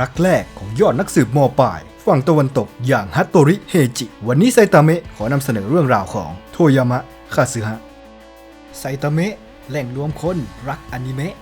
รักแรกของยอดนักสืบมอปลาย ฝั่งตะวันตกอย่างฮัตโตริเฮจิ วันนี้ไซตาเมะขอนำเสนอเรื่องราวของโทยามะคาซึฮะไซตามะแหล่งรวมคนรักอนิเมะ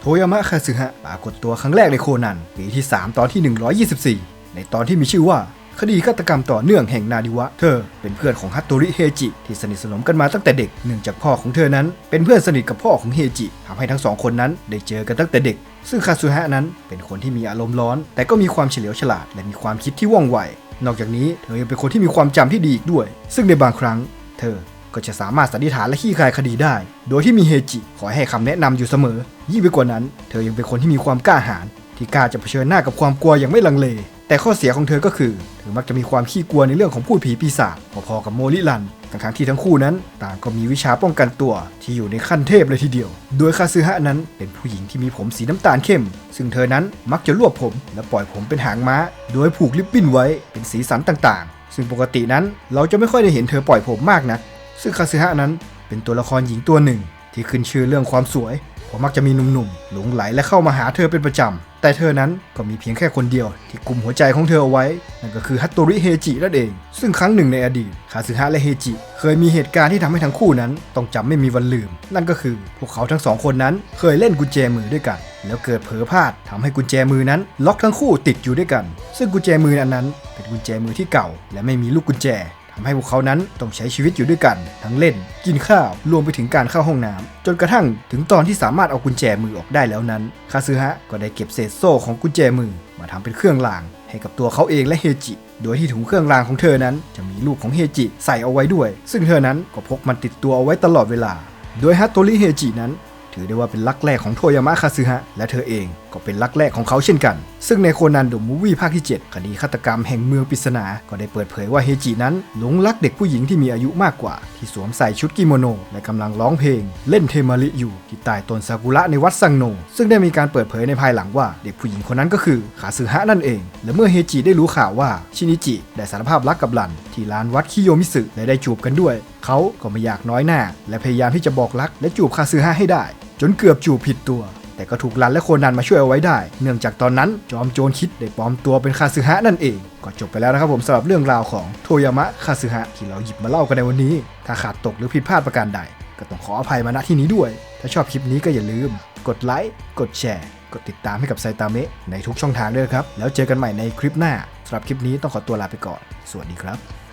โทยามะคาซึฮะปรากฏตัวครั้งแรกในโคนันปีที่ 3 ตอนที่ 124 ในตอนที่มีชื่อว่า คดีฆาตกรรมต่อเนื่องแห่งนาดิวะ เธอเป็นเพื่อนของฮัตโตริเฮจิ ที่สนิทสนมกันมาตั้งแต่เด็ก เนื่องจากพ่อของเธอนั้น เป็นเพื่อนสนิทกับพ่อของเฮจิทำให้ทั้งสองคนนั้นได้เจอกันตั้งแต่เด็ก ซึ่งคาซึฮะนั้นเป็นคนที่มีอารมณ์ร้อน แต่ก็มีความเฉลียวฉลาด และมีความคิดที่ว่องไว นอกจากนี้เธอยังเป็นคนที่มีความจำที่ดีอีกด้วย ซึ่งในบางครั้ง เธอก็จะสามารถสันนิษฐานและขี้คายคดีได้ โดยที่มีเฮจิคอยให้คำแนะนำอยู่เสมอ ยิ่งไปกว่านั้น เธอยังเป็นคนที่มีความกล้าหาญ ที่กล้าจะเผชิญหน้ากับความกลัวอย่างไม่ลังเล แต่ข้อเสียของเธอก็คือ เธอมักจะมีความขี้กลัวในเรื่องของพูดผีปีศาจพอๆกับโมลิลันทั้งๆที่ทั้งคู่นั้น ต่างก็มีวิชาป้องกันตัวที่อยู่ในขั้นเทพเลยทีเดียว โดยคาซึฮะนั้นเป็นผู้หญิงที่มีผมสีน้ำตาลเข้ม ซึ่งเธอนั้นมักจะรวบผม และปล่อยผมเป็นหางม้า โดยผูกลิปบิ้นไว้เป็นสีสันต่างๆ ซึ่งปกตินั้นเราจะไม่ค่อยได้เห็นเธอปล่อยผมมากนะซึ่งคาซึฮะนั้นเป็นตัวละครหญิงตัวหนึ่ง ที่ขึ้นชื่อเรื่องความสวย พมักจะมีหนุ่มๆหลงไหลและเข้ามาหาเธอเป็นประจำ แต่เธอนั้นก็มีเพียงแค่คนเดียว ที่กลุ่มหัวใจของเธอเอาไว้ นั่นก็คือฮัตโตริเฮจินั่นเอง ซึ่งครั้งหนึ่งในอดีตคาซึฮะและเฮจิ เคยมีเหตุการณ์ที่ทำให้ทั้งคู่นั้น ต้องจำไม่มีวันลืม นั่นก็คือพวกเขาทั้งสองคนนั้นเคยเล่นกุญแจมือด้วยกัน แล้วเกิดเผลอพลาดทำให้กุญแจมือนั้น ล็อกทั้งคู่ติดอยู่ด้วยกัน ซึ่งกุญแจมืออันนั้น เป็นกุญแจมือที่เก่า และไม่มีลูกกุญแจ ทำให้พวกเขานั้นต้องใช้ชีวิตอยู่ด้วยกัน ทั้งเล่น กินข้าวรวมไปถึงการเข้าห้องน้ำจนกระทั่งถึงตอนที่สามารถเอากุญแจมือออกได้แล้วนั้นคาซึฮะก็ได้เก็บเศษโซ่ของกุญแจมือมาทำเป็นเครื่องราง ให้กับตัวเขาเองและเฮจิ โดยที่ถุงเครื่องรางของเธอนั้นจะมีรูปของเฮจิใส่เอาไว้ด้วย ซึ่งเธอนั้นก็พกมันติดตัวเอาไว้ตลอดเวลา โดยฮัตโตริเฮจินั้น ถือได้ว่าเป็นลักแรกของโทยามะคาซึฮะและเธอเอง ก็เป็นลักแรกของเขาเช่นกัน ซึ่งในโคนันดมูวี่ภาคที่ 7 คดีฆาตกรรมแห่งเมืองปริศนา ก็ได้เปิดเผยว่าเฮจินั้นหลงรักเด็กผู้หญิงที่มีอายุมากกว่า ที่สวมใส่ชุดกิโมโน และกำลังร้องเพลง เล่นเทมาริอยู่ที่ใต้ต้นซากุระในวัดซังโน ซึ่งได้มีการเปิดเผยในภายหลังว่าเด็กผู้หญิงคนนั้นก็คือคาซึฮะนั่นเอง และเมื่อเฮจิได้รู้ข่าวว่าชินิจิได้สารภาพรักกับหลัน ที่ลานวัดคิโยมิสึและได้จูบกันด้วย เขาก็ไม่อยากน้อยหน้า และพยายามที่จะบอกรักและจูบคาซึฮะให้ได้ จนเกือบจูบผิดตัว แต่ก็ถูกลันและโคนันมาช่วยเอาไว้ได้ เนื่องจากตอนนั้นจอมโจรคิดได้ปลอมตัวเป็นคาซึฮะนั่นเอง ก็จบไปแล้วนะครับผมสำหรับเรื่องราวของโทยามะคาซึฮะที่เราหยิบมาเล่ากันในวันนี้ ถ้าขาดตกหรือผิดพลาดประการใด ก็ต้องขออภัยมาณที่นี้ด้วย ถ้าชอบคลิปนี้ก็อย่าลืม กดไลค์กดแชร์กดติดตามให้กับไซตามะในทุกช่องทางด้วยครับแล้วเจอกันใหม่ในคลิปหน้าสำหรับคลิปนี้ต้องขอตัวลาไปก่อน สวัสดีครับ